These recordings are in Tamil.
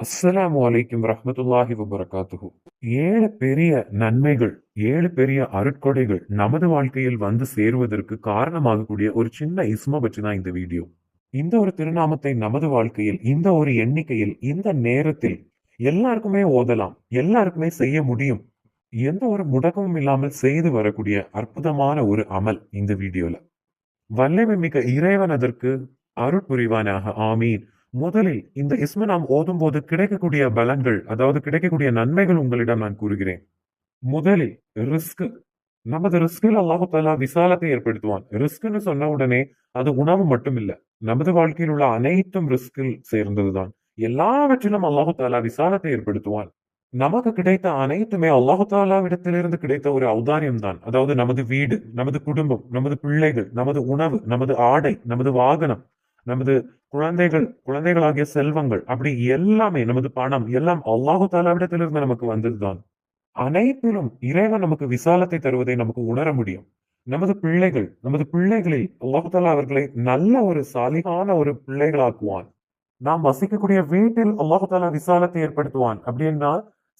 அஸ்ஸலாமு அலைக்கும் ரஹமத்துல்லாஹி வபரகாத்துகு ஏழு பெரிய நன்மைகள் ஏழு பெரிய அருட்கொடைகள் நமது வாழ்க்கையில் வந்து சேருவதற்கு காரணமாகக்கூடிய ஒரு சின்ன இஸ்ம பற்றி தான் இந்த வீடியோ இந்த ஒரு திருநாமத்தை நமது வாழ்க்கையில் இந்த ஒரு எண்ணிக்கையில் இந்த நேரத்தில் எல்லாருக்குமே ஓதலாம் எல்லாருக்குமே செய்ய முடியும் எந்த ஒரு முடக்கமும் இல்லாமல் செய்து வரக்கூடிய அற்புதமான ஒரு அமல் இந்த வீடியோல வல்லமை மிக்க இறைவன் அதற்கு அருள் புரிவானாக ஆமீன் முதலில் இந்த இஸ்ம நாம் ஓதும் போது கிடைக்கக்கூடிய பலன்கள் அதாவது கிடைக்கக்கூடிய நன்மைகள் உங்களிடம் நான் கூறுகிறேன். முதலில் ரிஸ்க். நமது ரிஸ்கில் அல்லாஹு தாலா விசாலத்தை ஏற்படுத்துவான். ரிஸ்க்னு சொன்ன உடனே அது உணவு மட்டும் இல்ல நமது வாழ்க்கையில் உள்ள அனைத்தும் ரிஸ்கில் சேர்ந்ததுதான். எல்லாவற்றிலும் அல்லாஹு தாலா விசாலத்தை ஏற்படுத்துவான். நமக்கு கிடைத்த அனைத்துமே அல்லாஹு தாலாவிடத்திலிருந்து கிடைத்த ஒரு ஔதாரியம் தான் அதாவது நமது வீடு நமது குடும்பம் நமது பிள்ளைகள் நமது உணவு நமது ஆடை நமது வாகனம் நமது குழந்தைகள் குழந்தைகளாகிய செல்வங்கள் அப்படி எல்லாமே நமது பணம் எல்லாம் அல்லாஹு தாலாவிடத்திலிருந்து நமக்கு வந்ததுதான். அனைத்திலும் இறைவன் நமக்கு விசாலத்தை தருவதை நமக்கு உணர முடியும். நமது பிள்ளைகள் நமது பிள்ளைகளில் அல்லாஹு தாலா அவர்களை நல்ல ஒரு சாலிகான ஒரு பிள்ளைகளாக்குவான். நாம் வசிக்கக்கூடிய வீட்டில் அல்லாஹு தாலா விசாலத்தை ஏற்படுத்துவான். அப்படின்னா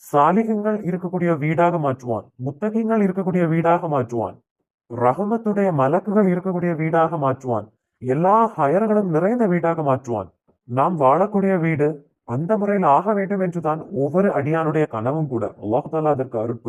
சாலிகங்கள் இருக்கக்கூடிய வீடாக மாற்றுவான். முத்தகங்கள் இருக்கக்கூடிய வீடாக மாற்றுவான். ரஹமத்துடைய மலக்குகள் இருக்கக்கூடிய வீடாக மாற்றுவான். எல்லா ஹயர்களும் நிறைந்த வீடாக மாற்றுவான். நாம் வாழக்கூடிய வீடு அந்த முறையில் ஆக வேண்டும் என்றுதான் ஒவ்வொரு அடியானுடைய கனவும் கூட. அல்லாஹாலா அதற்கு அருள்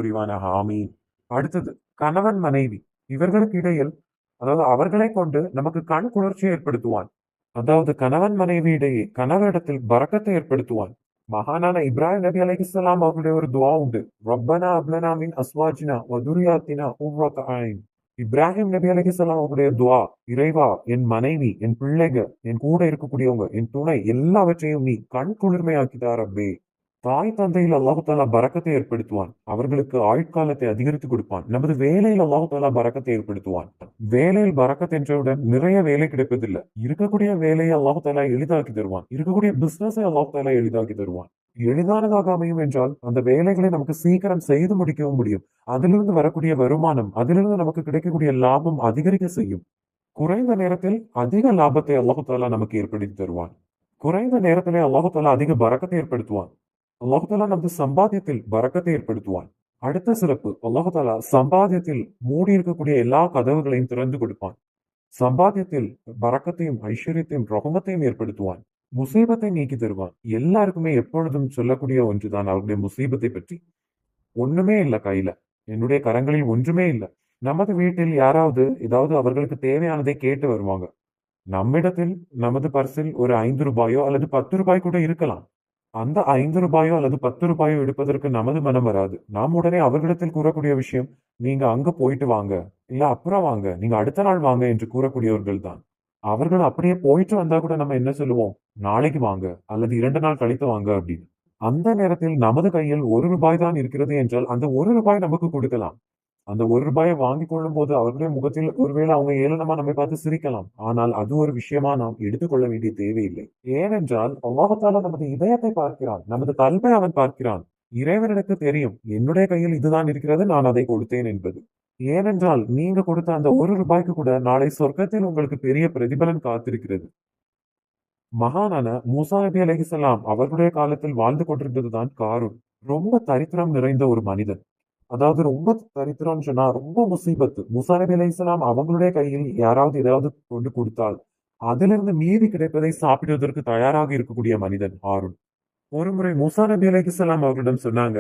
ஹாமீன் அடுத்தது கணவன் மனைவி. இவர்களுக்கு இடையில் அதாவது அவர்களை கொண்டு நமக்கு கண் குளிர்ச்சியை ஏற்படுத்துவான். அதாவது கணவன் மனைவி இடையே கணவரிடத்தில் பறக்கத்தை ஏற்படுத்துவான். மகானான இப்ராஹிம் நபி அலிஹிஹிஸ்ஸலாம் அவருடைய ஒரு துவா உண்டு. ரப்பனா அப்லனா மின் அஸ்வாஜினா வதுரியாத்தினா உர்ரத ஆயின் இப்ராஹிம் நபி அலைஹிஸ்ஸலாம் அவருடைய துவா இறைவா என் மனைவி என் பிள்ளைகள் என் கூட இருக்கக்கூடியவங்க என் துணை எல்லாவற்றையும் நீ கண் குளிர்மையாக்கிட்டார் அப்பே தாய் தந்தையில் அல்லாஹு தாலா பறக்கத்தை ஏற்படுத்துவான். அவர்களுக்கு ஆயுட்காலத்தை அதிகரித்து கொடுப்பான். நமது வேலையில் அல்லாஹாலா பறக்கத்தை ஏற்படுத்துவான். வேலையில் பறக்கத் என்றவுடன் நிறைய வேலை கிடைப்பதில்லை. இருக்கக்கூடிய வேலையை அல்லாஹு தாலா எளிதாக்கி தருவான். இருக்கக்கூடிய பிசினஸை அல்லாஹு தாலா எளிதாக்கி தருவான். எளிதானதாக அமையும் என்றால் அந்த வேலைகளை நமக்கு சீக்கிரம் செய்து முடிக்கவும் முடியும். அதிலிருந்து வரக்கூடிய வருமானம் அதிலிருந்து நமக்கு கிடைக்கக்கூடிய லாபம் அதிகரிக்க செய்யும். குறைந்த நேரத்தில் அதிக லாபத்தை அல்லாஹு தாலா நமக்கு ஏற்படுத்தி தருவான். குறைந்த நேரத்திலே அல்லாஹு தாலா அதிக பறக்கத்தை ஏற்படுத்துவான். அல்லாஹு தாலா நமது சம்பாத்தியத்தில் பறக்கத்தை ஏற்படுத்துவான். அடுத்த சிறப்பு அல்லாஹு தாலா சம்பாத்தியத்தில் மூடி இருக்கக்கூடிய எல்லா கதவுகளையும் திறந்து கொடுப்பான். சம்பாத்தியத்தில் பறக்கத்தையும் ஐஸ்வர்யத்தையும் ரகமத்தையும் ஏற்படுத்துவான். முசீபத்தை நீக்கி தருவான். எல்லாருக்குமே எப்பொழுதும் சொல்லக்கூடிய ஒன்றுதான். அவருடைய முசீபத்தை பற்றி ஒண்ணுமே இல்லை கையில. என்னுடைய கரங்களில் ஒன்றுமே இல்லை. நமது வீட்டில் யாராவது ஏதாவது அவர்களுக்கு தேவையானதை கேட்டு வருவாங்க. நம்மிடத்தில் நமது பர்சில் ஒரு ஐந்து ரூபாயோ அல்லது பத்து ரூபாய் கூட இருக்கலாம். அந்த ஐந்து ரூபாயோ அல்லது பத்து ரூபாயோ எடுப்பதற்கு நமது மனம் வராது. நாம் உடனே அவர்களிடத்தில் கூறக்கூடிய விஷயம் நீங்க அங்க போயிட்டு வாங்க. இல்ல அப்புறம் வாங்க. நீங்க அடுத்த நாள் வாங்க என்று கூறக்கூடியவர்கள் தான். அவர்கள் அப்படியே போயிட்டு வந்தா கூட நம்ம என்ன சொல்லுவோம்? நாளைக்கு வாங்க அல்லது இரண்டு நாள் கழித்து வாங்க அப்படின்னு. அந்த நேரத்தில் நமது கையில் ஒரு ரூபாய் தான் இருக்கிறது என்றால் அந்த ஒரு ரூபாய் நமக்கு கொடுக்கலாம். அந்த ஒரு ரூபாயை வாங்கி கொள்ளும் போது அவர்களுடைய முகத்தில் ஒருவேளை அவங்க ஏளனமா நம்மை பார்த்து சிரிக்கலாம். ஆனால் அது ஒரு விஷயமா நாம் எடுத்துக்கொள்ள வேண்டிய தேவையில்லை. ஏனென்றால் அல்லாஹத்தால நமது இதயத்தை பார்க்கிறான். நமது கல்வை அவன் பார்க்கிறான். இறைவனுக்கு தெரியும். என்னுடைய கையில் இதுதான் இருக்கிறது நான் அதை கொடுத்தேன் என்பது. ஏனென்றால் நீங்க கொடுத்த அந்த ஒரு ரூபாய்க்கு கூட நாளை சொர்க்கத்தில் உங்களுக்கு பெரிய பிரதிபலன் காத்திருக்கிறது. மகானான மூசா நபி அலஹிசலாம் அவர்களுடைய காலத்தில் வாழ்ந்து கொண்டிருந்ததுதான் காரூன். ரொம்ப தரித்திரம் நிறைந்த ஒரு மனிதன். அதாவது ரொம்ப தரித்திரம்னு சொன்னா ரொம்ப முசீபத்து. முசா நபி அலைஹிஸ்லாம் அவங்களுடைய கையில் யாராவது ஏதாவது கொண்டு கொடுத்தால் அதிலிருந்து மீதி கிடைப்பதை சாப்பிடுவதற்கு தயாராக இருக்கக்கூடிய மனிதன் ஆருண் ஒரு முறை முசா நபி அலைஹிஸ்லாம் அவர்களிடம் சொன்னாங்க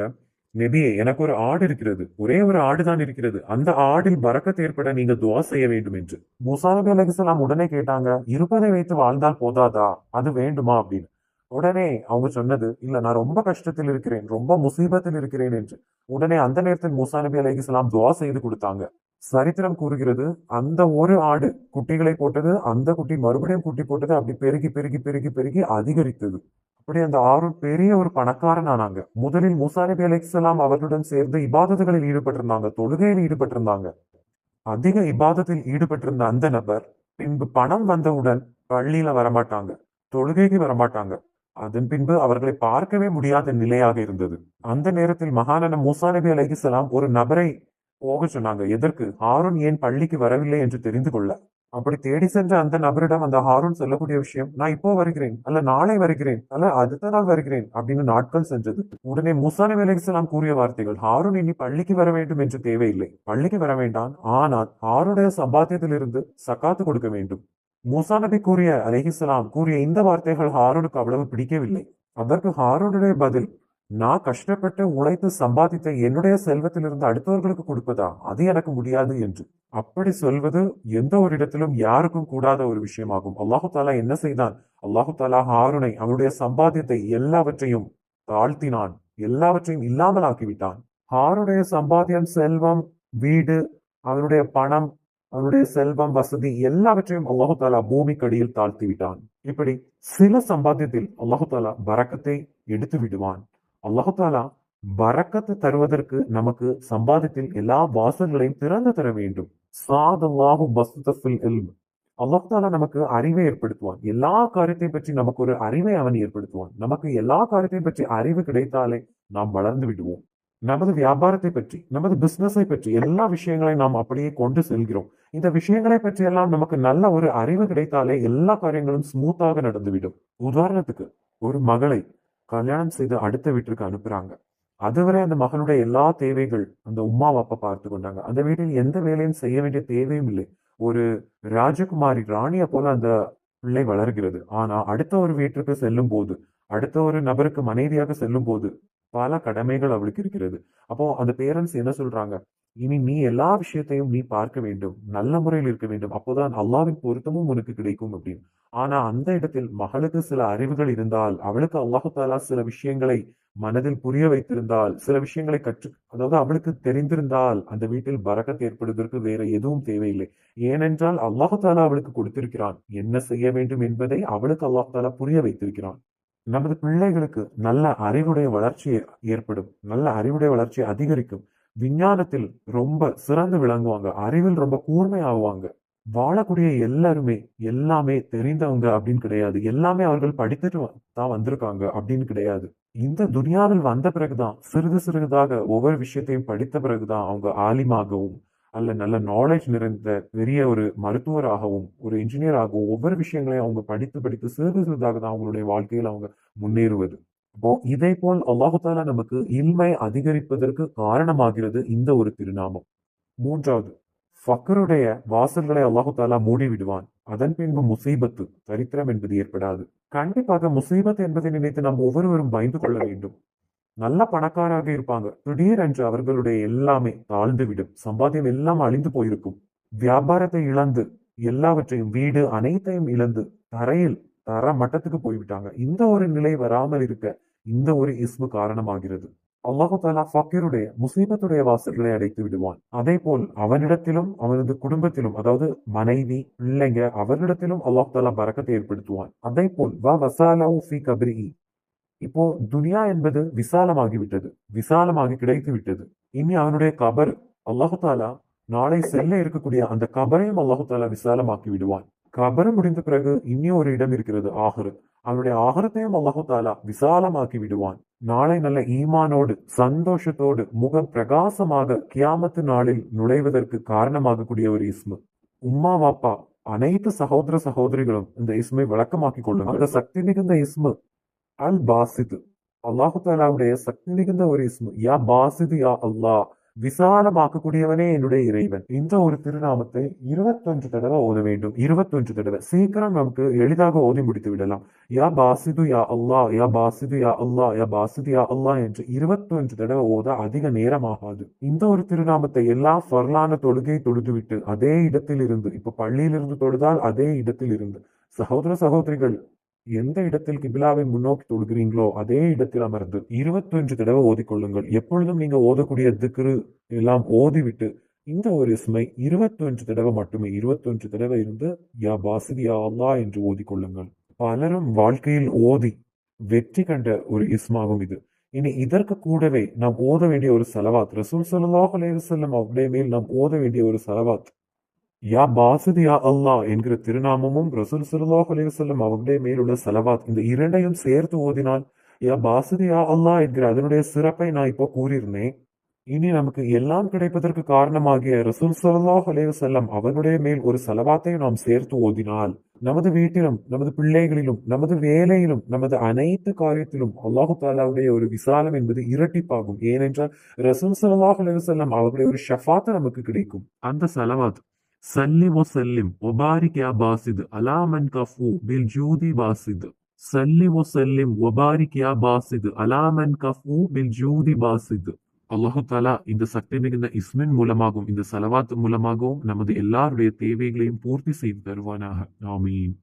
நெபியே எனக்கு ஒரு ஆடு இருக்கிறது. ஒரே ஒரு ஆடு தான் இருக்கிறது. அந்த ஆடில் பறக்கத் ஏற்பட நீங்க துவா செய்ய வேண்டும் என்று. முசா நபி அலைஹிஸ்லாம் உடனே கேட்டாங்க இருப்பதை வைத்து வாழ்ந்தால் போதாதா? அது வேண்டுமா? அப்படின்னு. உடனே அவங்க சொன்னது இல்ல நான் ரொம்ப கஷ்டத்தில் இருக்கிறேன் ரொம்ப முசீபத்தில் இருக்கிறேன் என்று. உடனே அந்த நேரத்தில் மூசா நபி அலைஹிஸ்லாம் துவா செய்து கொடுத்தாங்க. சரித்திரம் கூறுகிறது அந்த ஒரு ஆடு குட்டிகளை போட்டது அந்த குட்டி மறுபடியும் குட்டி போட்டது அப்படி பெருகி பெருகி பெருகி பெருகி அதிகரித்தது. அப்படி அந்த ஆறு பெரிய ஒரு பணக்காரன் ஆனாங்க முதலில் மூசா நபி அலைஹிஸ்லாம் அவர்களுடன் சேர்ந்து இபாதத்துகளில் ஈடுபட்டிருந்தாங்க தொழுகையில் ஈடுபட்டிருந்தாங்க. அதிக இபாதத்தில் ஈடுபட்டிருந்த அந்த நபர் பின்பு பணம் வந்தவுடன் பள்ளியில வரமாட்டாங்க தொழுகைக்கு வரமாட்டாங்க. அதன் பின்பு அவர்களை பார்க்கவே முடியாத நிலையாக இருந்தது. அந்த நேரத்தில் மகானான மூசா நபி அலைஹிஸ்லாம் ஒரு நபரை போக சொன்னாங்க. எதற்கு? ஹாரூன் ஏன் பள்ளிக்கு வரவில்லை என்று தெரிந்து கொள்ள? அப்படி தேடி சென்ற அந்த நபரிடம் அந்த ஹாரூன் சொல்லக்கூடிய விஷயம் நான் இப்போ வருகிறேன். அல்ல நாளை வருகிறேன். அல்ல அடுத்த நாள் வருகிறேன். அப்படின்னு நாட்கள் சென்றது. உடனே முசானி நபி கூறிய வார்த்தைகள் ஹாரூன் இனி பள்ளிக்கு வர வேண்டும் என்று தேவையில்லை. பள்ளிக்கு வர வேண்டாம். ஆனால் ஹாருடைய சம்பாத்தியத்திலிருந்து சக்காத்து கொடுக்க வேண்டும். மூசா நபி கூறிய அலைஹிஸ்ஸலாம் கூறிய இந்த வார்த்தைகள் ஹாரூனுக்கு அவ்வளவு பிடிக்கவில்லை. அதற்கு ஹாரூனுடைய பதில் நான் கஷ்டப்பட்டு உழைத்து சம்பாதித்த என்னுடைய செல்வத்திலிருந்து அடுத்தவர்களுக்கு கொடுப்பதா? அது எனக்கு முடியாது என்று. அப்படி சொல்வது எந்த ஒரு இடத்திலும் யாருக்கும் கூடாத ஒரு விஷயமாகும். அல்லாஹு தாலா என்ன செய்தான்? அல்லாஹு தாலா ஹாரூனை அவனுடைய சம்பாத்தியத்தை எல்லாவற்றையும் தாழ்த்தினான். எல்லாவற்றையும் இல்லாமல் ஆக்கிவிட்டான் ஹாருடைய சம்பாத்தியம் செல்வம் வீடு அவனுடைய பணம் அவனுடைய செல்வம் வசதி எல்லாவற்றையும் அல்லாஹு தாலா பூமிக்கடியில் தாழ்த்தி விட்டான் இப்படி சில சம்பாத்தியத்தில் அல்லாஹு தாலா பறக்கத்தை எடுத்து விடுவான். அல்லாஹு தாலா பறக்கத்தை தருவதற்கு நமக்கு சம்பாதத்தில் எல்லா வாசல்களையும் திறந்து தர வேண்டும். சாதல்லாஹு பஸ்தஃபில் இல்ம். அல்லாஹு தாலா நமக்கு அறிவை ஏற்படுத்துவான். எல்லா காரியத்தையும் பற்றி நமக்கு ஒரு அறிவை அவன் ஏற்படுத்துவான். நமக்கு எல்லா காரியத்தையும் பற்றி அறிவு கிடைத்தாலே நாம் வளர்ந்து விடுவோம். நமது வியாபாரத்தை பற்றி நமது பிசினஸை பற்றி எல்லா விஷயங்களையும் நாம் அப்படியே கொண்டு செல்கிறோம். இந்த விஷயங்களை பற்றி எல்லாம் நமக்கு நல்ல ஒரு அறிவு கிடைத்தாலே எல்லா காரியங்களும் ஸ்மூத்தாக நடந்துவிடும். உதாரணத்துக்கு ஒரு மகளை கல்யாணம் செய்து அடுத்த வீட்டிற்கு அனுப்புறாங்க. அதுவரை அந்த மகனுடைய எல்லா தேவைகள் அந்த உமா அப்பா பார்த்து கொண்டாங்க. அந்த வீட்டில் எந்த வேலையும் செய்ய வேண்டிய தேவையும் இல்லை. ஒரு ராஜகுமாரி ராணியை போல அந்த பிள்ளை வளர்கிறது. ஆனா அடுத்த ஒரு வீட்டிற்கு செல்லும் போது அடுத்த ஒரு நபருக்கு மனைவியாக செல்லும் போது பல கடமைகள் அவளுக்கு இருக்கிறது. அப்போ அந்த பேரண்ட்ஸ் என்ன சொல்றாங்க? இனி நீ எல்லா விஷயத்தையும் நீ பார்க்க வேண்டும். நல்ல முறையில் இருக்க வேண்டும். அப்போதான் அல்லாவின் பொருத்தமும் உனக்கு கிடைக்கும் அப்படின்னு. ஆனா அந்த இடத்தில் மகளுக்கு சில அறிவுகள் இருந்தால் அவளுக்கு அல்லாஹு தாலா சில விஷயங்களை மனதில் புரிய வைத்திருந்தால் சில விஷயங்களை கற்று அதாவது அவளுக்கு தெரிந்திருந்தால் அந்த வீட்டில் பறக்கத் ஏற்படுவதற்கு வேற எதுவும் தேவையில்லை. ஏனென்றால் அல்லாஹு தாலா அவளுக்கு கொடுத்திருக்கிறான். என்ன செய்ய வேண்டும் என்பதை அவளுக்கு அல்லாஹு தாலா புரிய வைத்திருக்கிறான். நமது பிள்ளைகளுக்கு நல்ல அறிவுடைய வளர்ச்சி ஏற்படும். நல்ல அறிவுடைய வளர்ச்சி அதிகரிக்கும். விஞ்ஞானத்தில் ரொம்ப சிறந்து விளங்குவாங்க. அறிவில் ரொம்ப கூர்மை ஆகுவாங்க வாழக்கூடிய எல்லாருமே எல்லாமே தெரிந்தவங்க அப்படின்னு கிடையாது. எல்லாமே அவர்கள் படித்துட்டு தான் வந்திருக்காங்க அப்படின்னு கிடையாது. இந்த துனியாவில் வந்த பிறகுதான் சிறிது சிறிதாக ஒவ்வொரு விஷயத்தையும் படித்த பிறகுதான் அவங்க ஆலிமாகவும் அல்ல நல்ல நாலேஜ் நிறைந்த பெரிய ஒரு மருத்துவராகவும் ஒரு இன்ஜினியராகவும் ஒவ்வொரு விஷயங்களையும் அவங்க படித்து படித்து சிறிது சிறிதாக தான் அவங்களுடைய வாழ்க்கையில் அவங்க முன்னேறுவது. அப்போ இதே போல் அல்லாஹு தாலா நமக்கு இல்மை அதிகரிப்பதற்கு காரணமாகிறது இந்த ஒரு திருநாமம். மூன்றாவது ஃபக்கருடைய வாசல்களை அல்லாஹு தாலா மூடி விடுவான் அதன் பின்பு முசீபத்து தரித்திரம் என்பது ஏற்படாது. கண்டிப்பாக முசீபத் என்பதை நினைத்து நாம் ஒவ்வொருவரும் பயந்து கொள்ள வேண்டும். நல்ல பணக்காராக இருப்பாங்க. திடீரென்று அவர்களுடைய எல்லாமே தாழ்ந்து விடும் சம்பாத்தியம் எல்லாம் அழிந்து போயிருக்கும். வியாபாரத்தை இழந்து எல்லாவற்றையும் வீடு அனைத்தையும் இழந்து தரையில் தர மட்டத்துக்கு போய்விட்டாங்க. இந்த ஒரு நிலை வராமல் இருக்க இந்த ஒரு இஸ்மு காரணமாகிறது. அல்லாஹு தாலா ஃபக்கீருடைய முசீபத்துடைய வாசல்களை அடைத்து விடுவான். அதே போல் அவனிடத்திலும் அவனது குடும்பத்திலும் அதாவது மனைவி பிள்ளைங்க அவரிடத்திலும் அல்லாஹ் தாலா பறக்கத்தை ஏற்படுத்துவான். அதே போல் வ வசாலாவு ஃபி கபிரிஹி. இப்போ துனியா என்பது விசாலமாகிவிட்டது விசாலமாகி கிடைத்து விட்டது இனி அவனுடைய கபர் அல்லாஹு தாலா நாளை செல்ல இருக்கக்கூடிய அந்த கபரையும் அல்லாஹு தாலா விசாலமாக்கி விடுவான். கபரம் முடிந்த பிறகு இன்னும் ஒரு இடம் இருக்கிறது ஆஹரு அவனுடைய ஆகரத்தையும் அல்லாஹு தாலா விசாலமாக்கி விடுவான். நாளை நல்ல ஈமானோடு சந்தோஷத்தோடு முகம் பிரகாசமாக கியாமத்து நாளில் நுழைவதற்கு காரணமாக கூடிய ஒரு இஸ்மு. உம்மா வாப்பா அனைத்து சகோதர சகோதரிகளும் இந்த இஸ்மை விளக்கமாக்கி கொள்ளுங்க அந்த சக்தி மிகுந்த இஸ்மு அல் பாசிது. அல்லாஹு தாலாவுடைய சக்தி மிகுந்த ஒரு இஸ்மு. யா பாசிது யா அல்லாஹ். விசாலமாக்கக்கூடியவனே என்னுடைய இறைவன். இந்த ஒரு திருநாமத்தை இருபத்தொன்று தடவை ஓத வேண்டும். இருபத்தொன்று தடவை. சீக்கிரம் நமக்கு எளிதாக ஓதி முடித்து விடலாம். யா பாசிது யா அல்லாஹ் யா பாசிது யா அல்லாஹ் யா பாசிது யா அல்லாஹ் என்று இருபத்தொன்று தடவை ஓத அதிக நேரமாகாது. இந்த ஒரு திருநாமத்தை எல்லா ஃபர்லான தொழுகை தொழுதுவிட்டு அதே இடத்தில் இருந்து இப்ப பள்ளியிலிருந்து தொழுதால் அதே இடத்தில் இருந்து சகோதர சகோதரிகள் எந்த இடத்தில் கிபிலாவை முன்னோக்கி தொழுகிறீங்களோ அதே இடத்தில் அமர்ந்து இருபத்தொன்று தடவை ஓதிக்கொள்ளுங்கள். எப்பொழுதும் நீங்க ஓதக்கூடிய திக்ரு எல்லாம் ஓதிவிட்டு இந்த ஒரு இஸ்மை இருபத்தொன்று தடவை மட்டுமே இருபத்தொன்று தடவை இருந்து யா பாசிதி யா என்று ஓதிக்கொள்ளுங்கள். பலரும் வாழ்க்கையில் ஓதி வெற்றி கண்ட ஒரு இஸ்மாவும் இது. இனி இதற்கு கூடவே நாம் ஓத வேண்டிய ஒரு செலவாத் ரசூல் ஸல்லல்லாஹு அலைஹி வஸல்லம் அவருடைய மேல் நாம் ஓத வேண்டிய ஒரு செலவாத் யா பாசிது யா அல்லா என்கிற திருநாமமும் ரசூல் சுல்லாஹ் அலிவசல்லம் வஸல்லம் அவருடைய மேலுள்ள செலவாத் இந்த இரண்டையும் சேர்த்து ஓதினால் யா பாசிது யா அல்லா என்கிற அதனுடைய சிறப்பை நான் இப்போ கூறியிருந்தேன். இனி நமக்கு எல்லாம் கிடைப்பதற்கு காரணமாகிய ரசூல் ஸல்லல்லாஹு அலைஹி அவனுடைய மேல் ஒரு செலவாத்தை நாம் சேர்த்து ஓதினால் நமது வீட்டிலும் நமது பிள்ளைகளிலும் நமது வேலையிலும் நமது அனைத்து காரியத்திலும் அல்லாஹு தாலாவுடைய ஒரு விசாலம் என்பது இரட்டிப்பாகும். ஏனென்றால் ரசூல் சல்லாஹ் அலைஹி அவருடைய ஒரு ஷஃபாத் நமக்கு கிடைக்கும். அந்த செலவாத் சல்லி வசல்லிம் ஒபாரிக் யா பாசித் அலாமன் கஃபு பில் ஜூதி பாசித் சல்லி வசல்லிம் ஒபாரிக் யா பாசித் அலாமன் கஃபு பில் ஜூதி பாசித் அல்லாஹு தாலா இந்த சக்தி மிகுந்த இஸ்மின் மூலமாகவும் இந்த சலவாத் மூலமாகவும் நமது எல்லாருடைய தேவைகளையும் பூர்த்தி செய்து தருவானாக ஆமீன்